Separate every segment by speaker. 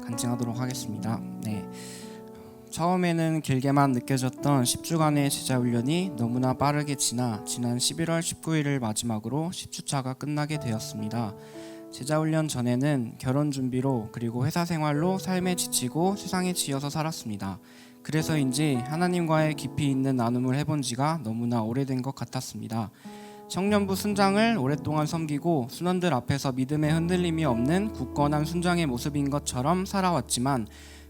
Speaker 1: 간증하도록 하겠습니다. 네. 처음에는 길게만 느껴졌던 10주간의 제자 훈련이 너무나 빠르게 지나 지난 11월 19일을 마지막으로 10주차가 끝나게 되었습니다. 제자 훈련 전에는 결혼 준비로 그리고 회사 생활로 삶에 지치고 세상에 지어서 살았습니다. 그래서인지 하나님과의 깊이 있는 나눔을 해본 지가 너무나 오래된 것 같았습니다. 청년부 순장을 오랫동안 섬기고 순원들 앞에서 믿음의 흔들림이 없는 굳건한 순장의 모습인 것처럼 살아왔지만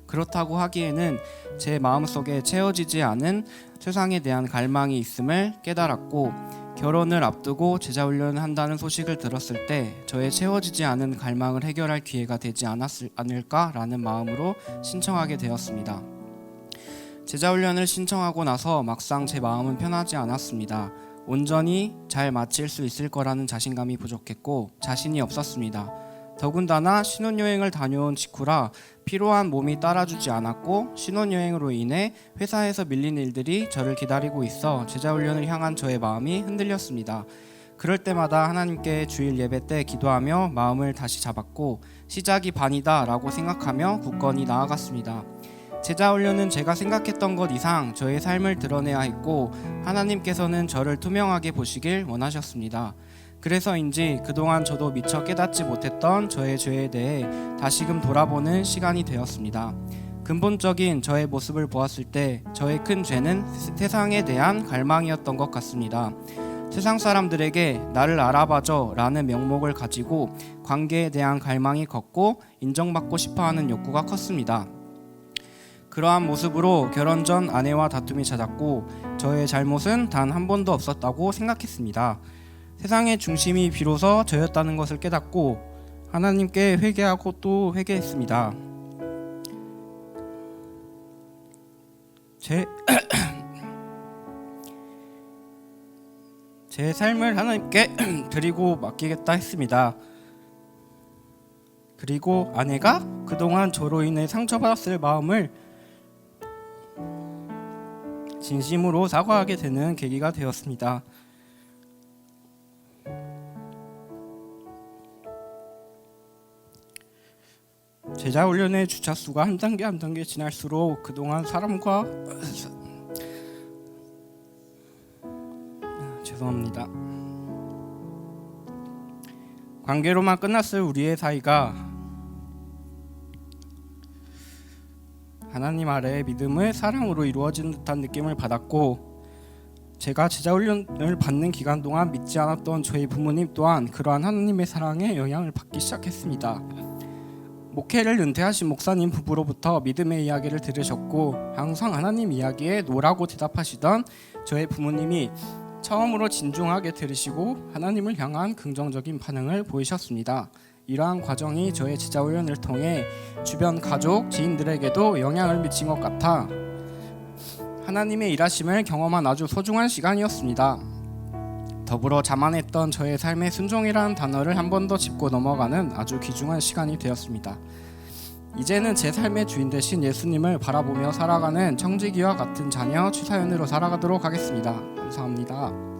Speaker 1: 그렇다고 하기에는 제 마음속에 채워지지 않은 세상에 대한 갈망이 있음을 깨달았고 결혼을 앞두고 제자 훈련을 한다는 소식을 들었을 때 저의 채워지지 않은 갈망을 해결할 기회가 되지 않았을 않을까라는 마음으로 신청하게 되었습니다. 제자 훈련을 신청하고 나서 막상 제 마음은 편하지 않았습니다. 온전히 잘 마칠 수 있을 거라는 자신감이 부족했고 자신이 없었습니다. 더군다나 신혼여행을 다녀온 직후라 피로한 몸이 따라주지 않았고 신혼여행으로 인해 회사에서 밀린 일들이 저를 기다리고 있어 제자훈련을 향한 저의 마음이 흔들렸습니다. 그럴 때마다 하나님께 주일 예배 때 기도하며 마음을 다시 잡았고 시작이 반이다 라고 생각하며 굳건히 나아갔습니다. 제자 훈련은 제가 생각했던 것 이상 저의 삶을 드러내야 했고 하나님께서는 저를 투명하게 보시길 원하셨습니다. 그래서인지 그동안 저도 미처 깨닫지 못했던 저의 죄에 대해 다시금 돌아보는 시간이 되었습니다. 근본적인 저의 모습을 보았을 때 저의 큰 죄는 세- 세상에 대한 갈망이었던 것 같습니다. 세상 사람들에게 나를 알아봐줘 라는 명목을 가지고 관계에 대한 갈망이 컸고 인정받고 싶어 하는 욕구가 컸습니다. 그러한 모습으로 결혼 전 아내와 다툼이 잦았고 저의 잘못은 단 한 번도 없었다고 생각했습니다. 세상의 중심이 비로소 저였다는 것을 깨닫고 하나님께 회개하고 또 회개했습니다. 제, 제 삶을 하나님께 드리고 맡기겠다 했습니다. 그리고 아내가 그동안 저로 인해 상처받았을 마음을 진심으로 사과하게 되는 계기가 되었습니다. 제자 훈련의 주차 수가 한 단계 한 단계 지날수록 그동안 사람과 아, 죄송합니다. 관계로만 끝났을 우리의 사이가 하나님 아래의 믿음을 사랑으로 이루어진 듯한 느낌을 받았고 제가 제자 훈련을 받는 기간 동안 믿지 않았던 저희 부모님 또한 그러한 하나님의 사랑에 영향을 받기 시작했습니다. 목회를 은퇴하신 목사님 부부로부터 믿음의 이야기를 들으셨고 항상 하나님 이야기에 노라고 대답하시던 저의 부모님이 처음으로 진중하게 들으시고 하나님을 향한 긍정적인 반응을 보이셨습니다. 이러한 과정이 저의 제자 훈련을 통해 주변 가족, 지인들에게도 영향을 미친 것 같아 하나님의 일하심을 경험한 아주 소중한 시간이었습니다. 더불어 자만했던 저의 삶의 순종이라는 단어를 한 번 더 짚고 넘어가는 아주 귀중한 시간이 되었습니다. 이제는 제 삶의 주인 되신 예수님을 바라보며 살아가는 청지기와 같은 자녀 추사연으로 살아가도록 하겠습니다. 감사합니다.